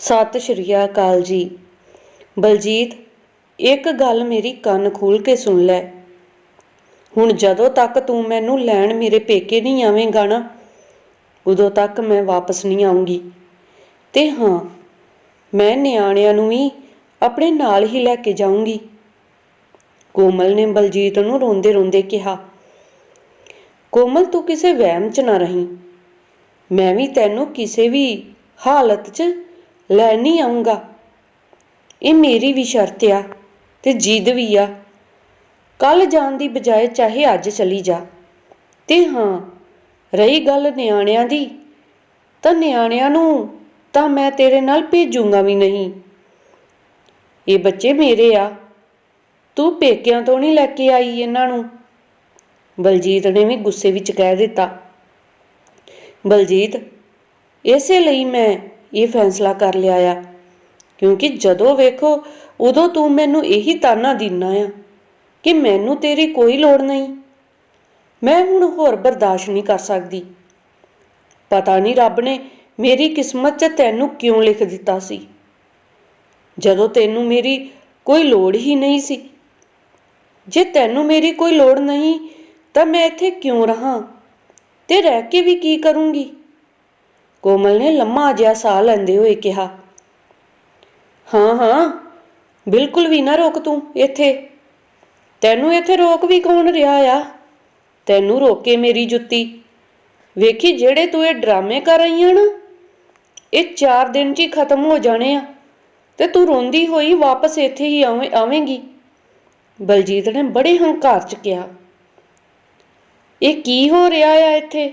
ਸਤਿ ਸ਼੍ਰੀ ਅਕਾਲ ਜੀ। ਬਲਜੀਤ, ਇੱਕ ਗੱਲ ਮੇਰੀ ਕੰਨ ਖੋਲ ਕੇ ਸੁਣ ਲੈ। ਹੁਣ ਜਦੋਂ ਤੱਕ ਤੂੰ ਮੈਨੂੰ ਲੈਣ ਮੇਰੇ ਪੇਕੇ ਨਹੀਂ ਆਵੇਂਗਾ ਨਾ, ਉਦੋਂ ਤੱਕ ਮੈਂ ਵਾਪਸ ਨਹੀਂ ਆਉਂਗੀ ਤੇ ਹਾਂ, ਮੈਂ ਨਿਆਣਿਆਂ ਨੂੰ ਵੀ ਆਪਣੇ ਨਾਲ ਹੀ ਲੈ ਕੇ ਜਾਊਂਗੀ। ਕੋਮਲ ਨੇ ਬਲਜੀਤ ਨੂੰ ਰੋਂਦੇ ਰੋਂਦੇ ਕਿਹਾ, ਕੋਮਲ, ਤੂੰ ਕਿਸੇ ਵਹਿਮ 'ਚ ਨਾ ਰਹੀਂ। ਮੈਂ ਵੀ ਤੈਨੂੰ ਕਿਸੇ ਵੀ ਹਾਲਤ 'ਚ ਲੈ ਨਹੀਂ ਆਉਂਗਾ ਇਹ ਮੇਰੀ ਵੀ ਸ਼ਰਤ ਆ ਤੇ ਜਿੱਦ ਵੀ ਆ। ਕੱਲ ਜਾਣ ਦੀ ਬਜਾਏ ਚਾਹੇ ਅੱਜ ਚਲੀ ਜਾ। ਤੇ ਹਾਂ, ਰਹੀ ਗੱਲ ਨਿਆਣਿਆਂ ਦੀ, ਤਾਂ ਨਿਆਣਿਆਂ ਨੂੰ ਤਾਂ ਮੈਂ ਤੇਰੇ ਨਾਲ ਭੇਜੂੰਗਾ ਵੀ ਨਹੀਂ। ਇਹ ਬੱਚੇ ਮੇਰੇ ਆ। ਤੂੰ ਪੇਕਿਆਂ ਤੋਂ ਨਹੀਂ ਲੈ ਕੇ ਆਈ ਇਹਨਾਂ ਨੂੰ। ਬਲਜੀਤ ਨੇ ਵੀ ਗੁੱਸੇ ਵਿੱਚ ਕਹਿ ਦਿੱਤਾ। ਬਲਜੀਤ, ਇਸੇ ਲਈ ਮੈਂ ਇਹ ਫੈਸਲਾ ਕਰ ਲਿਆ ਆ। ਕਿਉਂਕਿ ਜਦੋਂ ਵੇਖੋ, ਉਦੋਂ ਤੂੰ ਮੈਨੂੰ ਇਹੀ ਤਾਨਾ ਦਿੰਨਾ ਆ ਕਿ ਮੈਨੂੰ ਤੇਰੀ ਕੋਈ ਲੋੜ ਨਹੀਂ। ਮੈਂ ਹੁਣ ਹੋਰ ਬਰਦਾਸ਼ਤ ਨਹੀਂ ਕਰ ਸਕਦੀ। ਪਤਾ ਨਹੀਂ ਰੱਬ ਨੇ ਮੇਰੀ ਕਿਸਮਤ 'ਚ ਤੈਨੂੰ ਕਿਉਂ ਲਿਖ ਦਿੱਤਾ ਸੀ। ਜਦੋਂ ਤੈਨੂੰ ਮੇਰੀ ਕੋਈ ਲੋੜ ਹੀ ਨਹੀਂ ਸੀ। ਜੇ ਤੈਨੂੰ ਮੇਰੀ ਕੋਈ ਲੋੜ ਨਹੀਂ, ਤਾਂ ਮੈਂ ਇੱਥੇ ਕਿਉਂ ਰਹਾ? ਤੇ ਰਹਿ ਕੇ ਵੀ ਕੀ ਕਰੂੰਗੀ? ਕੋਮਲ ਨੇ ਲੰਮਾ ਜਿਹਾ ਸਾਹ ਲੈਂਦੇ ਹੋਏ ਕਿਹਾ, ਹਾਂ ਹਾਂ, ਬਿਲਕੁਲ ਵੀ ਨਾ ਰੋਕ ਤੂੰ ਇੱਥੇ। ਤੈਨੂੰ ਇੱਥੇ ਰੋਕ ਵੀ ਕੌਣ ਰਿਹਾ ਆ? ਤੈਨੂੰ ਰੋਕੇ ਮੇਰੀ ਜੁੱਤੀ। ਵੇਖੀ ਜਿਹੜੇ ਤੂੰ ਇਹ ਡਰਾਮੇ ਕਰ ਰਹੀ ਆ ਨਾ, ਇਹ 4 ਦਿਨ 'ਚ ਹੀ ਖਤਮ ਹੋ ਜਾਣੇ ਆ ਤੇ ਤੂੰ ਰੋਂਦੀ ਹੋਈ ਵਾਪਸ ਇੱਥੇ ਹੀ ਆਵੇਂ, ਆਵੇਂਗੀ। ਬਲਜੀਤ ਨੇ ਬੜੇ ਹੰਕਾਰ 'ਚ ਕਿਹਾ, ਇਹ ਕੀ ਹੋ ਰਿਹਾ ਆ ਇੱਥੇ?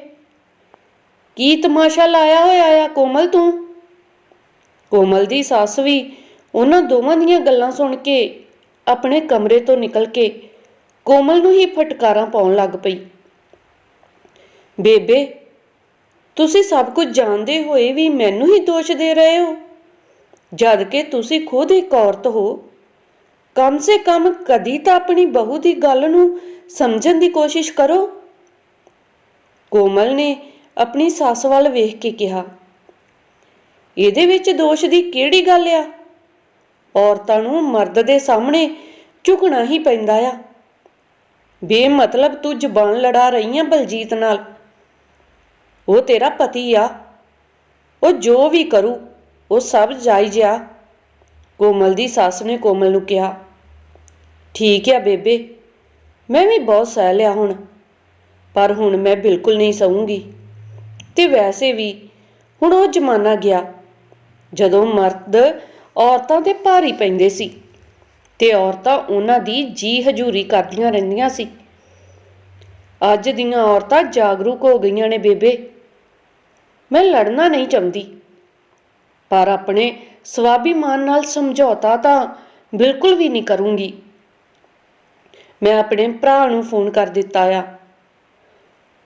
ਕੀ ਤਮਾਸ਼ਾ ਲਾਇਆ ਹੋਇਆ ਆ ਕੋਮਲ ਤੂੰ? ਕੋਮਲ ਦੀ ਸੱਸ ਵੀ ਉਹਨਾਂ ਦੋਵਾਂ ਦੀਆਂ ਗੱਲਾਂ ਸੁਣ ਕੇ ਆਪਣੇ ਕਮਰੇ ਤੋਂ ਨਿਕਲ ਕੇ ਕੋਮਲ ਨੂੰ ਹੀ ਫਟਕਾਰਾਂ ਪਾਉਣ ਲੱਗ ਪਈ। ਬੇਬੇ, ਤੁਸੀਂ ਸਭ ਕੁਝ ਜਾਣਦੇ ਹੋਏ ਵੀ ਮੈਨੂੰ ਹੀ ਦੋਸ਼ ਦੇ ਰਹੇ ਹੋ। ਜਦ ਕਿ ਤੁਸੀਂ ਖੁਦ ਇੱਕ ਔਰਤ ਹੋ, ਕਮ ਸੇ ਕਮ ਕਦੀ ਤਾਂ ਆਪਣੀ ਬਹੂ ਦੀ ਗੱਲ ਨੂੰ ਸਮਝਣ ਦੀ ਕੋਸ਼ਿਸ਼ ਕਰੋ। ਕੋਮਲ ਨੇ ਆਪਣੀ ਸੱਸ ਵੱਲ ਵੇਖ ਕੇ ਕਿਹਾ, ਇਹਦੇ ਵਿੱਚ ਦੋਸ਼ ਦੀ ਕਿਹੜੀ ਗੱਲ ਆ? ਔਰਤਾਂ ਨੂੰ ਮਰਦ ਦੇ ਸਾਹਮਣੇ ਝੁਕਣਾ ਹੀ ਪੈਂਦਾ ਆ। ਬੇਮਤਲਬ ਤੂੰ ਜ਼ਬਾਨ ਲੜਾ ਰਹੀ ਆ ਬਲਜੀਤ ਨਾਲ। ਉਹ ਤੇਰਾ ਪਤੀ ਆ। ਉਹ ਜੋ ਵੀ ਕਰੂ, ਉਹ ਸਭ ਜਾਇਜ਼ ਆ। ਕੋਮਲ ਦੀ ਸੱਸ ਨੇ ਕੋਮਲ ਨੂੰ ਕਿਹਾ, ਠੀਕ ਆ ਬੇਬੇ, ਮੈਂ ਵੀ ਬਹੁਤ ਸਹਿ ਲਿਆ ਹੁਣ, ਪਰ ਹੁਣ ਮੈਂ ਬਿਲਕੁਲ ਨਹੀਂ ਸਹੂੰਗੀ। ਤੇ ਵੈਸੇ ਵੀ ਹੁਣ ਉਹ ਜ਼ਮਾਨਾ ਗਿਆ ਜਦੋਂ ਮਰਦ ਔਰਤਾਂ ਤੇ ਭਾਰੀ ਪੈਂਦੇ ਸੀ ਤੇ ਔਰਤਾਂ ਉਹਨਾਂ ਦੀ ਜੀ ਹਜੂਰੀ ਕਰਦੀਆਂ ਰਹਿੰਦੀਆਂ ਸੀ। ਅੱਜ ਦੀਆਂ ਔਰਤਾਂ ਜਾਗਰੂਕ ਹੋ ਗਈਆਂ ਨੇ ਬੇਬੇ। ਮੈਂ ਲੜਨਾ ਨਹੀਂ ਚਾਹੁੰਦੀ, ਪਰ ਆਪਣੇ ਸਵਾਭਿਮਾਨ ਨਾਲ ਸਮਝੌਤਾ ਤਾਂ ਬਿਲਕੁਲ ਵੀ ਨਹੀਂ ਕਰੂੰਗੀ। ਮੈਂ ਆਪਣੇ ਭਰਾ ਨੂੰ ਫੋਨ ਕਰ ਦਿੱਤਾ ਆ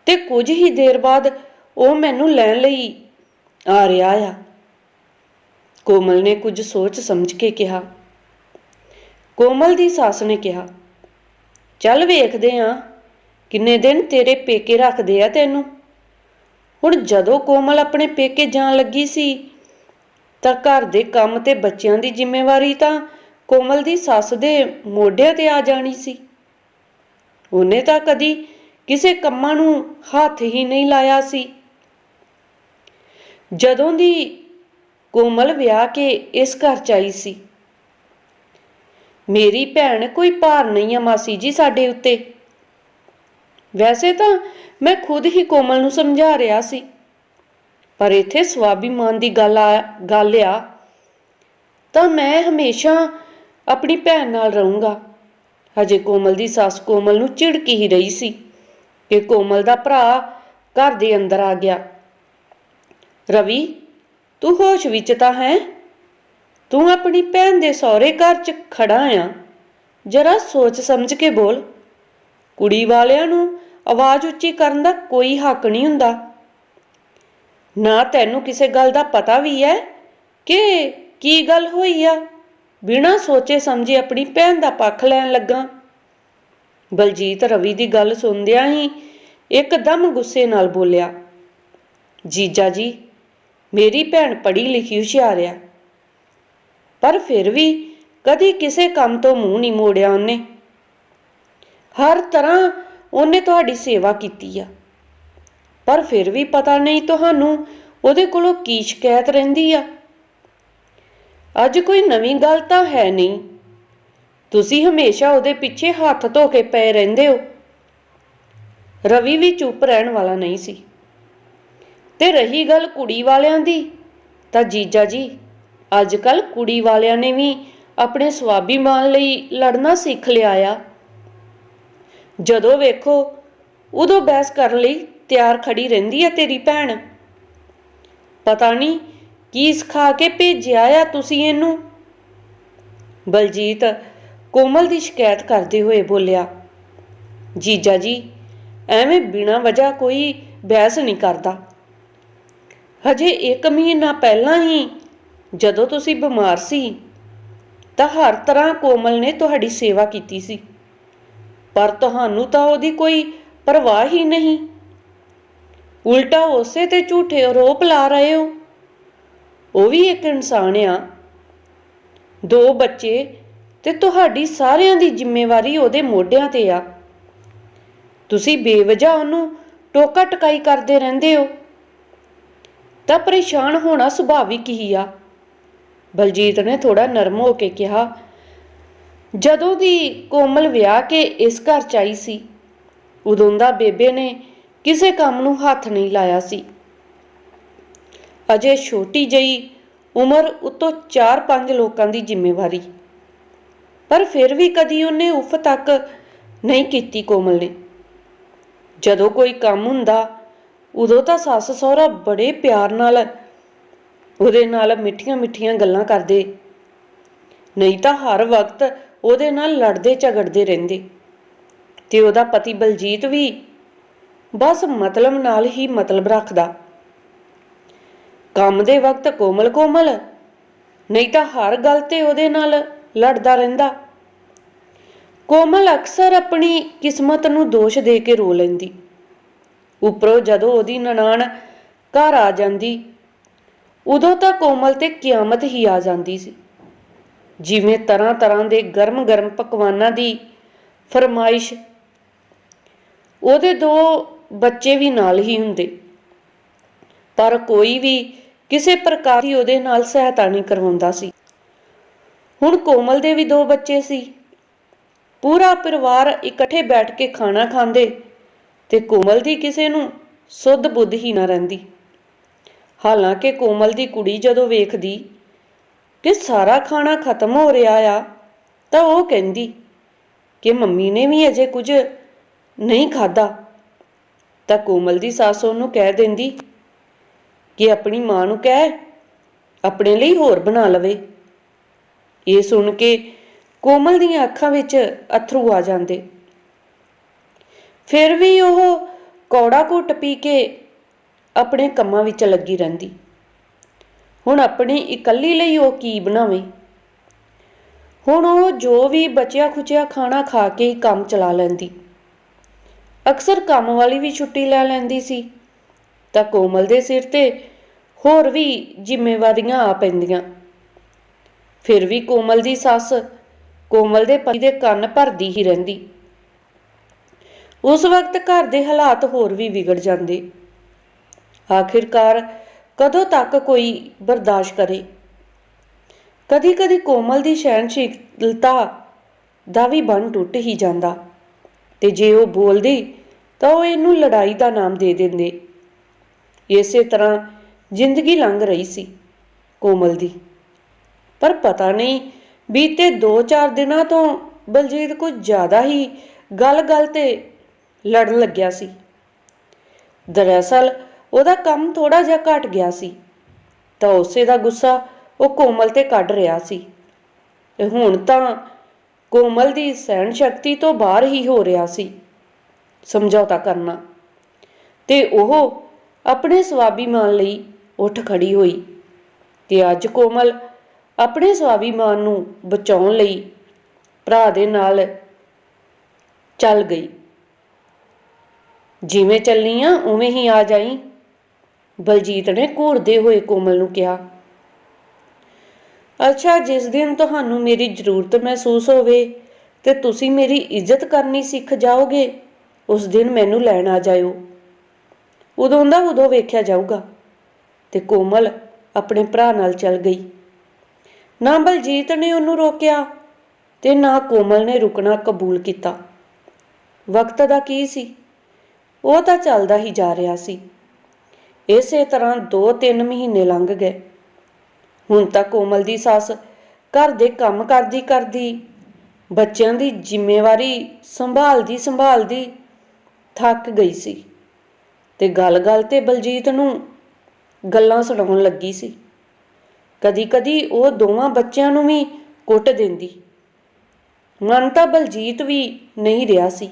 ਤੇ ਕੁਝ ਹੀ ਦੇਰ ਬਾਅਦ ਉਹ ਮੈਨੂੰ ਲੈਣ ਲਈ ਆ ਰਿਹਾ ਆ। ਕੋਮਲ ਨੇ ਕੁਝ ਸੋਚ ਸਮਝ ਕੇ ਕਿਹਾ। ਕੋਮਲ ਦੀ ਸੱਸ ਨੇ ਕਿਹਾ, ਚੱਲ ਵੇਖਦੇ ਆ, ਕਿੰਨੇ ਦਿਨ ਤੇਰੇ ਪੇਕੇ ਰੱਖਦੇ ਆ ਤੈਨੂੰ? ਹੁਣ ਜਦੋਂ ਕੋਮਲ ਆਪਣੇ ਪੇਕੇ ਜਾਣ ਲੱਗੀ ਸੀ, ਤਾਂ ਘਰ ਦੇ ਕੰਮ ਤੇ ਬੱਚਿਆਂ ਦੀ ਜ਼ਿੰਮੇਵਾਰੀ ਤਾਂ ਕੋਮਲ ਦੀ ਸੱਸ ਦੇ ਮੋਢਿਆਂ ਤੇ ਆ ਜਾਣੀ ਸੀ। ਉਹਨੇ ਤਾਂ ਕਦੀ ਕਿਸੇ ਕੰਮਾਂ ਨੂੰ ਹੱਥ ਹੀ ਨਹੀਂ ਲਾਇਆ ਸੀ। ਜਦੋਂ ਦੀ ਕੋਮਲ ਵਿਆਹ ਕੇ ਇਸ ਘਰ ਚ ਆਈ ਸੀ। ਮੇਰੀ ਭੈਣ ਕੋਈ ਭਾਰ ਨਹੀਂ ਆ ਮਾਸੀ ਜੀ ਸਾਡੇ ਉੱਤੇ। ਵੈਸੇ ਤਾਂ ਮੈਂ ਖੁਦ ਹੀ ਕੋਮਲ ਨੂੰ ਸਮਝਾ ਰਿਹਾ ਸੀ। ਪਰ ਇੱਥੇ ਸਵਾਭਿਮਾਨ ਦੀ ਗੱਲ ਆ ਗੱਲ ਆ, ਤਾਂ ਮੈਂ ਹਮੇਸ਼ਾ ਆਪਣੀ ਭੈਣ ਨਾਲ ਰਹੂੰਗਾ। ਹਜੇ ਕੋਮਲ ਦੀ ਸੱਸ ਕੋਮਲ ਨੂੰ ਝਿੜਕੀ ਹੀ ਰਹੀ ਸੀ। ਕਿ ਕੋਮਲ ਦਾ ਭਰਾ ਘਰ ਦੇ ਅੰਦਰ ਆ ਗਿਆ। ਰਵੀ, ਤੂੰ ਹੋਸ਼ ਵਿੱਚ ਤਾਂ ਹੈ? ਤੂੰ ਆਪਣੀ ਭੈਣ ਦੇ ਸਹੁਰੇ ਘਰ 'ਚ ਖੜਾ ਆ। ਜਰਾ ਸੋਚ ਸਮਝ ਕੇ ਬੋਲ। ਕੁੜੀ ਵਾਲਿਆਂ ਨੂੰ ਆਵਾਜ਼ ਉੱਚੀ ਕਰਨ ਦਾ ਕੋਈ ਹੱਕ ਨਹੀਂ ਹੁੰਦਾ। ਨਾ ਤੈਨੂੰ ਕਿਸੇ ਗੱਲ ਦਾ ਪਤਾ ਵੀ ਹੈ ਕਿ ਕੀ ਗੱਲ ਹੋਈ ਆ? ਬਿਨਾਂ ਸੋਚੇ ਸਮਝੇ ਆਪਣੀ ਭੈਣ ਦਾ ਪੱਖ ਲੈਣ ਲੱਗਾ। ਬਲਜੀਤ ਰਵੀ ਦੀ ਗੱਲ ਸੁਣਦਿਆਂ ਹੀ ਇੱਕਦਮ ਗੁੱਸੇ ਨਾਲ ਬੋਲਿਆ, ਜੀਜਾ ਜੀ ਮੇਰੀ ਭੈਣ ਪੜ੍ਹੀ ਲਿਖੀ ਹੁਸ਼ਿਆਰ ਆ। ਪਰ ਫਿਰ ਵੀ ਕਦੀ ਕਿਸੇ ਕੰਮ ਤੋਂ ਮੂੰਹ ਨਹੀਂ ਮੋੜਿਆ ਉਹਨੇ। ਹਰ ਤਰ੍ਹਾਂ ਉਹਨੇ ਤੁਹਾਡੀ ਸੇਵਾ ਕੀਤੀ ਆ। ਪਰ ਫਿਰ ਵੀ ਪਤਾ ਨਹੀਂ ਤੁਹਾਨੂੰ ਉਹਦੇ ਕੋਲੋਂ ਕੀ ਸ਼ਿਕਾਇਤ ਰਹਿੰਦੀ ਆ। ਅੱਜ ਕੋਈ ਨਵੀਂ ਗੱਲ ਤਾਂ ਹੈ ਨਹੀਂ। ਤੁਸੀਂ ਹਮੇਸ਼ਾ ਉਹਦੇ ਪਿੱਛੇ ਹੱਥ ਧੋ ਕੇ ਪਏ ਰਹਿੰਦੇ ਹੋ। ਰਵੀ ਵੀ ਚੁੱਪ ਰਹਿਣ ਵਾਲਾ ਨਹੀਂ ਸੀ। ਤੇ ਰਹੀ ਗੱਲ ਕੁੜੀ ਵਾਲਿਆਂ ਦੀ। ਤਾਂ ਜੀਜਾ ਜੀ ਅੱਜ ਕੱਲ ਕੁੜੀ ਵਾਲਿਆਂ ਨੇ ਵੀ ਆਪਣੇ ਸਵਾਭੀਮਾਨ ਲਈ ਲੜਨਾ ਸਿੱਖ ਲਿਆ ਆ। ਜਦੋਂ ਵੇਖੋ, ਉਦੋਂ ਬਹਿਸ ਕਰਨ ਲਈ ਤਿਆਰ ਖੜੀ ਰਹਿੰਦੀ ਹੈ ਤੇਰੀ ਭੈਣ। ਪਤਾ ਨਹੀਂ ਕੀ ਸਿਖਾ ਕੇ ਭੇਜਿਆ ਆ ਤੁਸੀਂ ਇਹਨੂੰ। ਬਲਜੀਤ ਕੋਮਲ ਦੀ ਸ਼ਿਕਾਇਤ ਕਰਦੇ ਹੋਏ ਬੋਲਿਆ, ਜੀਜਾ ਜੀ, ਐਵੇਂ ਬਿਨਾਂ ਵਜ੍ਹਾ ਕੋਈ ਬਹਿਸ ਨਹੀਂ ਕਰਦਾ। ਹਜੇ 1 ਮਹੀਨਾ ਪਹਿਲਾਂ ਹੀ ਜਦੋਂ ਤੁਸੀਂ ਬਿਮਾਰ ਸੀ, ਤਾਂ ਹਰ ਤਰ੍ਹਾਂ ਕੋਮਲ ਨੇ ਤੁਹਾਡੀ ਸੇਵਾ ਕੀਤੀ ਸੀ। ਪਰ ਤੁਹਾਨੂੰ ਤਾਂ ਉਹਦੀ ਕੋਈ ਪਰਵਾਹ ਹੀ ਨਹੀਂ। ਉਲਟਾ ਉਸੇ ਤੇ ਝੂਠੇ ਆਰੋਪ ਲਾ ਰਹੇ ਹੋ। ਉਹ ਵੀ ਇੱਕ ਇਨਸਾਨ ਆ। ਦੋ ਬੱਚੇ ਤੇ ਤੁਹਾਡੀ ਸਾਰਿਆਂ ਦੀ ਜ਼ਿੰਮੇਵਾਰੀ ਉਹਦੇ ਮੋਢਿਆਂ ਤੇ ਆ। ਤੁਸੀਂ ਬੇਵਜ੍ਹਾ ਉਹਨੂੰ ਟੋਕਾ ਟਕਾਈ ਕਰਦੇ ਰਹਿੰਦੇ ਹੋ। ਤਾਂ ਪਰੇਸ਼ਾਨ ਹੋਣਾ ਸੁਭਾਵਿਕ ਹੀ ਆ। ਬਲਜੀਤ ਨੇ ਥੋੜਾ ਨਰਮ ਹੋ ਕੇ ਕਿਹਾ, ਜਦੋਂ ਦੀ ਕੋਮਲ ਵਿਆਹ ਕੇ ਇਸ ਘਰ ਚ ਆਈ ਸੀ, ਉਦੋਂ ਦਾ ਬੇਬੇ ਨੇ ਕਿਸੇ ਕੰਮ ਨੂੰ ਹੱਥ ਨਹੀਂ ਲਾਇਆ ਸੀ। ਅਜੇ ਛੋਟੀ ਜਈ ਉਮਰ ਉਤੋਂ 4-5 ਲੋਕਾਂ ਦੀ ਜ਼ਿੰਮੇਵਾਰੀ। ਪਰ ਫਿਰ ਵੀ ਕਦੀ ਉਹਨੇ ਉਫ ਤੱਕ ਨਹੀਂ ਕੀਤੀ ਕੋਮਲ ਨੇ। ਜਦੋਂ ਕੋਈ ਕੰਮ ਹੁੰਦਾ ਉਦੋਂ ਤਾਂ ਸੱਸ ਸਹੁਰਾ ਬੜੇ ਪਿਆਰ ਨਾਲ ਉਹਦੇ ਨਾਲ ਮਿੱਠੀਆਂ-ਮਿੱਠੀਆਂ ਗੱਲਾਂ ਕਰਦੇ। ਨਹੀਂ ਤਾਂ ਹਰ ਵਕਤ ਉਹਦੇ ਨਾਲ ਲੜਦੇ ਝਗੜਦੇ ਰਹਿੰਦੇ। ਤੇ ਉਹਦਾ ਪਤੀ ਬਲਜੀਤ ਵੀ ਬਸ ਮਤਲਬ ਨਾਲ ਹੀ ਮਤਲਬ ਰੱਖਦਾ। ਕੰਮ ਦੇ ਵਕਤ ਕੋਮਲ ਕੋਮਲ, ਨਹੀਂ ਤਾਂ ਹਰ ਗੱਲ ਤੇ ਉਹਦੇ ਨਾਲ ਲੜਦਾ ਰਹਿੰਦਾ। ਕੋਮਲ ਅਕਸਰ ਆਪਣੀ ਕਿਸਮਤ ਨੂੰ ਦੋਸ਼ ਦੇ ਕੇ ਰੋ ਲੈਂਦੀ। ਉਪਰੋਂ ਜਦੋਂ ਉਹਦੀ ਨਨਾਣ ਘਰ ਆ ਜਾਂਦੀ, ਉਦੋਂ ਤਾਂ ਕੋਮਲ ਤੇ ਕਿਆਮਤ ਹੀ ਆ ਜਾਂਦੀ ਸੀ। ਜਿਵੇਂ ਤਰ੍ਹਾਂ ਤਰ੍ਹਾਂ ਦੇ ਗਰਮ-ਗਰਮ ਪਕਵਾਨਾਂ ਦੀ ਫਰਮਾਇਸ਼, ਉਹਦੇ ਦੋ ਬੱਚੇ ਵੀ ਨਾਲ ਹੀ ਹੁੰਦੇ। ਪਰ ਕੋਈ ਵੀ ਕਿਸੇ ਪ੍ਰਕਾਰ ਦੀ ਉਹਦੇ ਨਾਲ ਸਹਾਇਤਾ ਨਹੀਂ ਕਰਵਾਉਂਦਾ ਸੀ। ਹੁਣ ਕੋਮਲ ਦੇ ਵੀ ਦੋ ਬੱਚੇ ਸੀ। ਪੂਰਾ ਪਰਿਵਾਰ ਇਕੱਠੇ ਬੈਠ ਕੇ ਖਾਣਾ ਖਾਂਦੇ ਤੇ ਕੋਮਲ ਦੀ ਕਿਸੇ ਨੂੰ ਸੁੱਧ ਬੁੱਧ ਹੀ ਨਾ ਰਹਿੰਦੀ। ਹਾਲਾਂਕਿ ਕੋਮਲ ਦੀ ਕੁੜੀ ਜਦੋਂ ਵੇਖਦੀ ਕਿ ਸਾਰਾ ਖਾਣਾ ਖਤਮ ਹੋ ਰਿਹਾ ਆ, ਤਾਂ ਉਹ ਕਹਿੰਦੀ ਕਿ ਮੰਮੀ ਨੇ ਵੀ ਅਜੇ ਕੁਝ ਨਹੀਂ ਖਾਦਾ ਤਾਂ ਕੋਮਲ ਦੀ ਸੱਸ ਉਹਨੂੰ ਕਹਿ ਦਿੰਦੀ ਕਿ ਆਪਣੀ ਮਾਂ ਨੂੰ ਕਹਿ, ਆਪਣੇ ਲਈ ਹੋਰ ਬਣਾ ਲਵੇ। ਇਹ ਸੁਣ ਕੇ ਕੋਮਲ ਦੀਆਂ ਅੱਖਾਂ ਵਿੱਚ ਅਥਰੂ ਆ ਜਾਂਦੇ। ਫਿਰ ਵੀ ਉਹ ਕੌੜਾ ਘੁੱਟ ਪੀ ਕੇ ਆਪਣੇ ਕੰਮਾਂ ਵਿੱਚ ਲੱਗੀ ਰਹਿੰਦੀ। ਹੁਣ ਆਪਣੀ ਇਕੱਲੀ ਲਈ ਉਹ ਕੀ ਬਣਾਵੇ? ਹੁਣ ਉਹ ਜੋ ਵੀ ਬਚਿਆ ਖੁਚਿਆ ਖਾਣਾ ਖਾ ਕੇ ਹੀ ਕੰਮ ਚਲਾ ਲੈਂਦੀ। ਅਕਸਰ ਕੰਮ ਵਾਲੀ ਵੀ ਛੁੱਟੀ ਲੈ ਲੈਂਦੀ ਸੀ। ਤਾਂ ਕੋਮਲ ਦੇ ਸਿਰ ਤੇ ਹੋਰ ਵੀ ਜ਼ਿੰਮੇਵਾਰੀਆਂ ਆ ਪੈਂਦੀਆਂ। ਫਿਰ ਵੀ ਕੋਮਲ ਦੀ ਸੱਸ ਕੋਮਲ ਦੇ ਪਤੀ ਦੇ ਕੰਨ ਭਰਦੀ ਹੀ ਰਹਿੰਦੀ। ਉਸ ਵਕਤ ਘਰ ਦੇ ਹਾਲਾਤ ਹੋਰ ਵੀ ਵਿਗੜ ਜਾਂਦੇ। ਆਖਿਰਕਾਰ ਕਦੋਂ ਤੱਕ ਕੋਈ ਬਰਦਾਸ਼ਤ ਕਰੇ? ਕਦੀ-ਕਦੀ ਕੋਮਲ ਦੀ ਸਹਿਣਸ਼ੀਲਤਾ ਦਾ ਵੀ ਬੰਨ ਟੁੱਟ ਹੀ ਜਾਂਦਾ ਤੇ ਜੇ ਉਹ ਬੋਲਦੀ ਤਾਂ ਉਹ ਇਹਨੂੰ ਲੜਾਈ ਦਾ ਨਾਮ ਦੇ ਦਿੰਦੇ। ਇਸੇ ਤਰ੍ਹਾਂ ਜ਼ਿੰਦਗੀ ਲੰਘ ਰਹੀ ਸੀ ਕੋਮਲ ਦੀ। ਪਰ ਪਤਾ ਨਹੀਂ ਬੀਤੇ 2-4 ਦਿਨਾਂ ਤੋਂ ਬਲਜੀਤ ਕੁਝ ਜ਼ਿਆਦਾ ਹੀ ਗੱਲ-ਗੱਲ ਤੇ ਲੜਨ ਲੱਗਿਆ ਸੀ। ਦਰਅਸਲ ਉਹਦਾ ਕੰਮ ਥੋੜਾ ਜਿਹਾ ਘਟ ਗਿਆ ਸੀ। ਤਾਂ ਉਸੇ ਦਾ ਗੁੱਸਾ ਉਹ ਕੋਮਲ ਤੇ ਕੱਢ ਰਿਹਾ ਸੀ। ਤੇ ਹੁਣ ਤਾਂ ਕੋਮਲ ਦੀ ਸਹਿਣ ਸ਼ਕਤੀ ਤੋਂ ਬਾਹਰ ਹੀ ਹੋ ਰਿਹਾ ਸੀ। ਸਮਝੌਤਾ ਕਰਨਾ। ਤੇ ਉਹ ਆਪਣੇ ਸਵਾਭੀਮਾਨ ਲਈ ਉੱਠ ਖੜੀ ਹੋਈ। ਤੇ ਅੱਜ ਕੋਮਲ ਆਪਣੇ ਸਵਾਭੀਮਾਨ ਨੂੰ ਬਚਾਉਣ ਲਈ ਭਰਾ ਦੇ ਨਾਲ ਚੱਲ ਗਈ। ਜਿਵੇਂ ਚੱਲਨੀ ਆ, ਉਵੇਂ ਹੀ ਆ ਜਾਈ। ਬਲਜੀਤ ਨੇ ਘੂਰਦੇ ਹੋਏ ਕੋਮਲ ਨੂੰ ਕਿਹਾ, ਅੱਛਾ, ਜਿਸ ਦਿਨ ਤੁਹਾਨੂੰ ਮੇਰੀ ਜ਼ਰੂਰਤ ਮਹਿਸੂਸ ਹੋਵੇ ਤੇ ਤੁਸੀਂ ਮੇਰੀ ਇੱਜ਼ਤ ਕਰਨੀ ਸਿੱਖ ਜਾਓਗੇ, ਉਸ ਦਿਨ ਮੈਨੂੰ ਲੈਣ ਆ ਜਾਇਓ। ਉਦੋਂ ਦਾ ਉਦੋਂ ਵੇਖਿਆ ਜਾਊਗਾ। ਤੇ ਕੋਮਲ ਆਪਣੇ ਭਰਾ ਨਾਲ ਚੱਲ ਗਈ। ਨਾ ਬਲਜੀਤ ਨੇ ਉਹਨੂੰ ਰੋਕਿਆ ਤੇ ਨਾ ਕੋਮਲ ਨੇ ਰੁਕਣਾ ਕਬੂਲ ਕੀਤਾ। ਵਕਤ ਦਾ ਕੀ ਸੀ? ਉਹ ਤਾਂ ਚੱਲਦਾ ਹੀ ਜਾ ਰਿਹਾ ਸੀ। ਇਸੇ ਤਰ੍ਹਾਂ 2-3 ਮਹੀਨੇ ਲੰਘ ਗਏ। ਹੁਣ ਤਾਂ ਕੋਮਲ ਦੀ ਸੱਸ ਘਰ ਦੇ ਕੰਮ ਕਰਦੀ ਕਰਦੀ ਬੱਚਿਆਂ ਦੀ ਜ਼ਿੰਮੇਵਾਰੀ ਸੰਭਾਲਦੀ ਸੰਭਾਲਦੀ ਥੱਕ ਗਈ ਸੀ ਤੇ ਗੱਲ-ਗੱਲ ਤੇ ਬਲਜੀਤ ਨੂੰ ਗੱਲਾਂ ਸੁਣਾਉਣ ਲੱਗੀ ਸੀ। ਕਦੀ-ਕਦੀ ਉਹ ਦੋਵਾਂ ਬੱਚਿਆਂ ਨੂੰ ਵੀ ਕੁੱਟ ਦਿੰਦੀ। ਮਨ ਤਾਂ ਬਲਜੀਤ ਵੀ ਨਹੀਂ ਰਿਹਾ ਸੀ।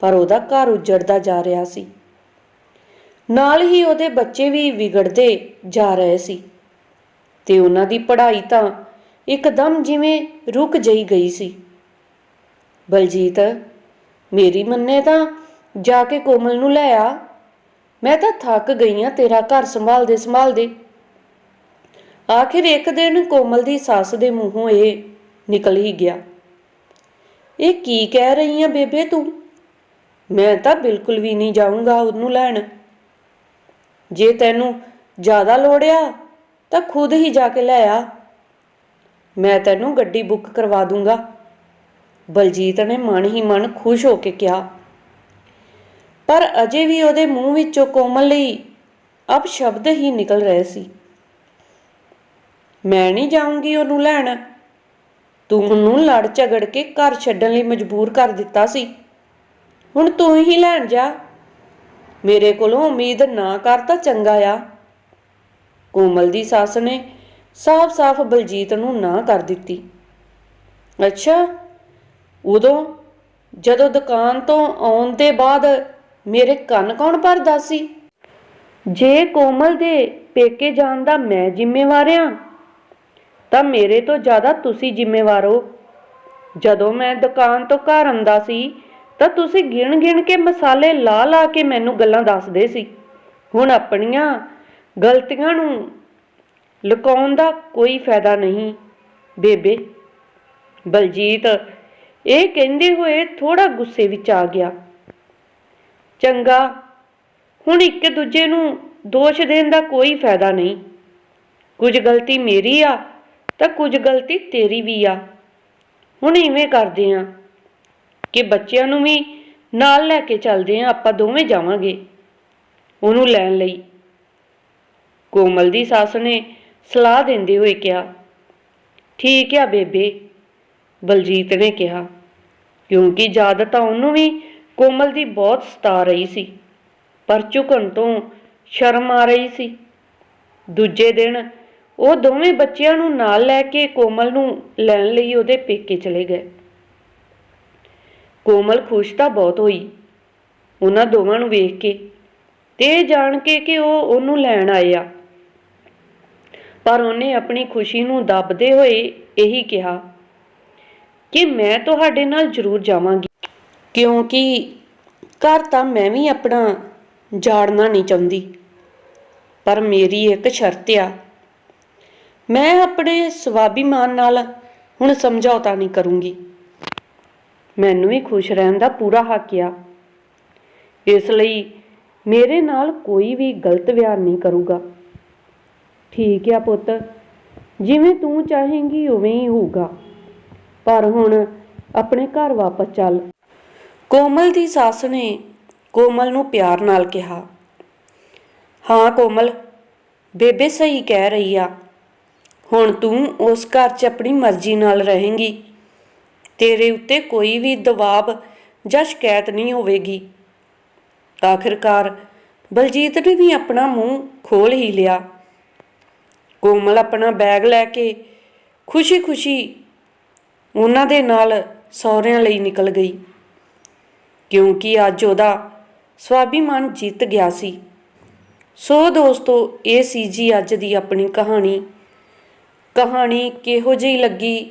ਪਰ ਉਹਦਾ ਘਰ ਉਜੜਦਾ ਜਾ ਰਿਹਾ ਸੀ। ਨਾਲ ਹੀ ਉਹਦੇ ਬੱਚੇ ਵੀ ਵਿਗੜਦੇ ਜਾ ਰਹੇ ਸੀ ਤੇ ਉਹਨਾਂ ਦੀ ਪੜ੍ਹਾਈ ਤਾਂ ਇੱਕਦਮ ਜਿਵੇਂ ਰੁਕ ਜਈ ਗਈ ਸੀ। ਬਲਜੀਤ, ਮੇਰੀ ਮੰਨੇ ਤਾਂ ਜਾ ਕੇ ਕੋਮਲ ਨੂੰ ਲੈ ਆ। ਮੈਂ ਤਾਂ ਥੱਕ ਗਈ ਆ ਤੇਰਾ ਘਰ ਸੰਭਾਲਦੇ ਸੰਭਾਲਦੇ। ਆਖਿਰ ਇੱਕ ਦਿਨ ਕੋਮਲ ਦੀ ਸੱਸ ਦੇ ਮੂੰਹੋਂ ਇਹ ਨਿਕਲ ਹੀ ਗਿਆ। ਇਹ ਕੀ ਕਹਿ ਰਹੀ ਆ ਬੇਬੇ ਤੂੰ? ਮੈਂ ਤਾਂ ਬਿਲਕੁਲ ਵੀ ਨਹੀਂ ਜਾਊਂਗਾ ਉਹਨੂੰ ਲੈਣ। ਜੇ ਤੈਨੂੰ ਜ਼ਿਆਦਾ ਲੋੜਿਆ ਤਾਂ ਖੁਦ ਹੀ ਜਾ ਕੇ ਲੈ ਆ। ਮੈਂ ਤੈਨੂੰ ਗੱਡੀ ਬੁੱਕ ਕਰਵਾ ਦੂੰਗਾ। ਬਲਜੀਤ ਨੇ ਮਨ ਹੀ ਮਨ ਖੁਸ਼ ਹੋ ਕੇ ਕਿਹਾ। ਪਰ ਅਜੇ ਵੀ ਉਹਦੇ ਮੂੰਹ ਵਿੱਚੋਂ ਕੋਮਲ ਲਈ ਅਬ ਸ਼ਬਦ ਹੀ ਨਿਕਲ ਰਹੇ ਸੀ। ਮੈਂ ਨਹੀਂ ਜਾਊਂਗੀ ਉਹਨੂੰ ਲੈਣ। ਤੂੰ ਉਹਨੂੰ ਲੜ ਝਗੜ ਕੇ ਘਰ ਛੱਡਣ ਲਈ ਮਜਬੂਰ ਕਰ ਦਿੱਤਾ ਸੀ। ਹੁਣ ਤੂੰ ਹੀ ਲੈਣ ਜਾ। ਮੇਰੇ ਕੋਲੋਂ ਉਮੀਦ ਨਾ ਕਰ ਤਾਂ ਚੰਗਾ ਆ। ਕੋਮਲ ਦੀ ਸੱਸ ਨੇ ਸਾਫ਼-ਸਾਫ਼ ਬਲਜੀਤ ਨੂੰ ਨਾ ਕਰ ਦਿੱਤੀ। ਅੱਛਾ, ਉਦੋਂ ਜਦੋਂ ਦੁਕਾਨ ਤੋਂ ਆਉਣ ਦੇ ਬਾਅਦ ਮੇਰੇ ਕੰਨ ਕੌਣ ਭਰਦਾ ਸੀ? ਜੇ ਕੋਮਲ ਦੇ ਪੇਕੇ ਜਾਣ ਦਾ ਮੈਂ ਜ਼ਿੰਮੇਵਾਰ ਆ, ਤਾਂ ਮੇਰੇ ਤੋਂ ਜ਼ਿਆਦਾ ਤੁਸੀਂ ਜ਼ਿੰਮੇਵਾਰ ਹੋ। ਜਦੋਂ ਮੈਂ ਦੁਕਾਨ ਤੋਂ ਘਰ ਆਉਂਦਾ ਸੀ ਤਾਂ ਤੁਸੀਂ ਗਿਣ-ਗਿਣ ਕੇ ਮਸਾਲੇ ਲਾ-ਲਾ ਕੇ ਮੈਨੂੰ ਗੱਲਾਂ ਦੱਸਦੇ ਸੀ। ਹੁਣ ਆਪਣੀਆਂ ਗਲਤੀਆਂ ਨੂੰ ਲੁਕਾਉਣ ਦਾ ਕੋਈ ਫਾਇਦਾ ਨਹੀਂ, ਬੇਬੇ। ਬਲਜੀਤ, ਇਹ ਕਹਿੰਦੇ ਹੋਏ ਥੋੜਾ ਗੁੱਸੇ ਵਿੱਚ ਆ ਗਿਆ। ਚੰਗਾ, ਹੁਣ ਇੱਕ ਦੂਜੇ ਨੂੰ ਦੋਸ਼ ਦੇਣ ਦਾ ਕੋਈ ਫਾਇਦਾ ਨਹੀਂ। ਕੁਝ ਗਲਤੀ ਮੇਰੀ ਆ ਤਾਂ ਕੁਝ ਗਲਤੀ ਤੇਰੀ ਵੀ ਆ। ਹੁਣ ਇਵੇਂ ਕਰਦੇ ਆ। ਕਿ ਬੱਚਿਆਂ ਨੂੰ ਵੀ ਨਾਲ ਲੈ ਕੇ ਚੱਲਦੇ ਆ, ਆਪਾਂ ਦੋਵੇਂ ਜਾਵਾਂਗੇ। ਉਹਨੂੰ ਲੈਣ ਲਈ। ਕੋਮਲ ਦੀ ਸੱਸ ਨੇ ਸਲਾਹ ਦਿੰਦੇ ਹੋਏ ਕਿਹਾ, ਠੀਕ ਆ ਬੇਬੇ। ਬਲਜੀਤ ਨੇ ਕਿਹਾ, ਕਿਉਂਕਿ ਜਦ ਤਾਂ ਉਹਨੂੰ ਵੀ ਕੋਮਲ ਦੀ ਬਹੁਤ ਸਤਾ ਰਹੀ ਸੀ, ਪਰ ਝੁਕਣ ਤੋਂ ਸ਼ਰਮ ਆ ਰਹੀ ਸੀ। ਦੂਜੇ ਦਿਨ ਉਹ ਦੋਵੇਂ ਬੱਚਿਆਂ ਨੂੰ ਨਾਲ ਲੈ ਕੇ ਕੋਮਲ ਨੂੰ ਲੈਣ ਲਈ ਉਹਦੇ ਪੇਕੇ ਚਲੇ ਗਏ। ਕੋਮਲ ਖੁਸ਼ ਤਾਂ ਬਹੁਤ ਹੋਈ। ਉਹਨਾਂ ਦੋਵਾਂ ਨੂੰ ਵੇਖ ਕੇ ਤੇ ਇਹ ਜਾਣ ਕੇ ਕਿ ਉਹ ਉਹਨੂੰ ਲੈਣ ਆਏ ਆ। ਪਰ ਉਹਨੇ ਆਪਣੀ ਖੁਸ਼ੀ ਨੂੰ ਦੱਬਦੇ ਹੋਏ ਇਹੀ ਕਿਹਾ ਕਿ ਮੈਂ ਤੁਹਾਡੇ ਨਾਲ ਜ਼ਰੂਰ ਜਾਵਾਂਗੀ। ਕਿਉਂਕਿ ਘਰ ਤਾਂ ਮੈਂ ਵੀ ਆਪਣਾ ਜਾੜਨਾ ਨਹੀਂ ਚਾਹੁੰਦੀ। ਪਰ ਮੇਰੀ ਇੱਕ ਸ਼ਰਤ ਆ। ਮੈਂ ਆਪਣੇ ਸਵਾਭੀਮਾਨ ਨਾਲ ਹੁਣ ਸਮਝੌਤਾ ਨਹੀਂ ਕਰੂੰਗੀ। ਮੈਨੂੰ ਵੀ ਖੁਸ਼ ਰਹਿਣ ਦਾ ਪੂਰਾ ਹੱਕ ਆ। ਇਸ ਲਈ ਮੇਰੇ ਨਾਲ ਕੋਈ ਵੀ ਗਲਤ ਵਿਹਾਰ ਨਹੀਂ ਕਰੂਗਾ। ਠੀਕ ਆ ਪੁੱਤ, ਜਿਵੇਂ ਤੂੰ ਚਾਹੇਂਗੀ ਉਵੇਂ ਹੀ ਹੋਊਗਾ। ਪਰ ਹੁਣ ਆਪਣੇ ਘਰ ਵਾਪਸ ਚੱਲ। ਕੋਮਲ ਦੀ ਸੱਸ ਨੇ ਕੋਮਲ ਨੂੰ ਪਿਆਰ ਨਾਲ ਕਿਹਾ। ਹਾਂ ਕੋਮਲ, ਬੇਬੇ ਸਹੀ ਕਹਿ ਰਹੀ ਆ। ਹੁਣ ਤੂੰ ਉਸ ਘਰ 'ਚ ਆਪਣੀ ਮਰਜ਼ੀ ਨਾਲ ਰਹੇਂਗੀ। ਤੇਰੇ ਉੱਤੇ ਕੋਈ ਵੀ ਦਬਾਅ ਜਾਂ ਸ਼ਿਕਾਇਤ ਨਹੀਂ ਹੋਵੇਗੀ। ਆਖਿਰਕਾਰ ਬਲਜੀਤ ਨੇ ਵੀ ਆਪਣਾ ਮੂੰਹ ਖੋਲ ਹੀ ਲਿਆ। ਕੋਮਲ ਆਪਣਾ ਬੈਗ ਲੈ ਕੇ ਖੁਸ਼ੀ-ਖੁਸ਼ੀ ਉਹਨਾਂ ਦੇ ਨਾਲ ਸਹੁਰਿਆਂ ਲਈ ਨਿਕਲ ਗਈ। ਕਿਉਂਕਿ ਅੱਜ ਉਹਦਾ ਸਵਾਭਿਮਾਨ ਜਿੱਤ ਗਿਆ ਸੀ। ਸੋ ਦੋਸਤੋ, ਇਹ ਸੀ ਜੀ ਅੱਜ ਦੀ ਆਪਣੀ ਕਹਾਣੀ। ਕਹਾਣੀ ਕਿਹੋ ਜਿਹੀ ਲੱਗੀ